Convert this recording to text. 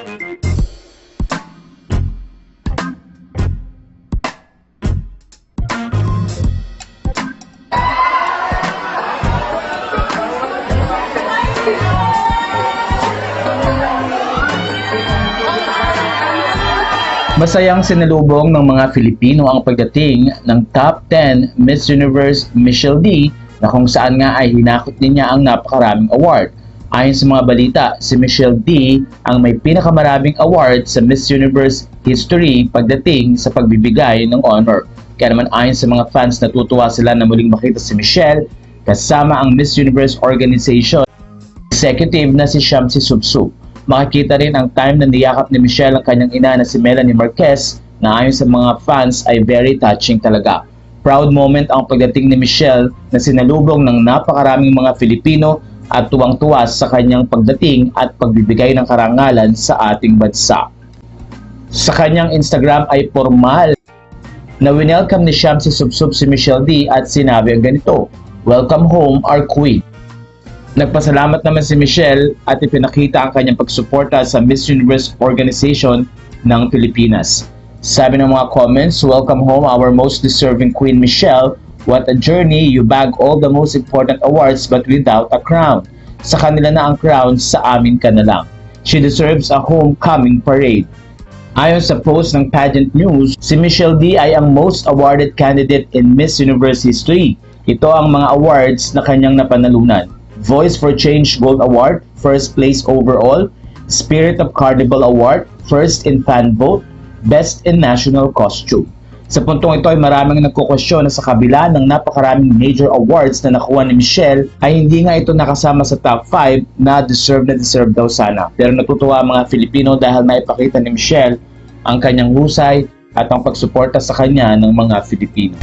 Masayang sinalubong ng mga Filipino ang pagdating ng top 10 Miss Universe Michelle D na kung saan nga ay hinakot niya ang napakaraming award. Ayon sa mga balita, si Michelle D ang may pinakamaraming award sa Miss Universe history pagdating sa pagbibigay ng honor. Kaya naman ayon sa mga fans natutuwa sila na muling makita si Michelle kasama ang Miss Universe organization executive na si Shamsi Subsub. Makikita rin ang time na niyakap ni Michelle ang kanyang ina na si Melanie Marquez na ayon sa mga fans ay very touching talaga. Proud moment ang pagdating ni Michelle na sinalubong ng napakaraming mga Filipino at tuwang-tuwa sa kanyang pagdating at pagbibigay ng karangalan sa ating bansa. Sa kanyang Instagram ay formal na winelcome ni Shamsi Subsub si Michelle D at sinabi ang ganito, Welcome home our queen. Nagpasalamat naman si Michelle at ipinakita ang kanyang pagsuporta sa Miss Universe organization ng Pilipinas. Sabi ng mga comments, Welcome home our most deserving Queen Michelle. What a journey, you bag all the most important awards but without a crown. Sa kanila na ang crown, sa amin ka na lang. She deserves a homecoming parade. Ayon sa post ng Pageant News, si Michelle D ay ang most awarded candidate in Miss Universe history. Ito ang mga awards na kanyang napanalunan. Voice for Change Gold Award, First Place Overall, Spirit of Carnival Award, First in Fan Vote, Best in National Costume. Sa puntong ito ay maraming nagkukwestiyon na sa kabila ng napakaraming major awards na nakuha ni Michelle ay hindi nga ito nakasama sa top 5 na deserve na deserve daw sana. Pero natutuwa ang mga Filipino dahil naipakita ni Michelle ang kanyang husay at ang pagsuporta sa kanya ng mga Filipino.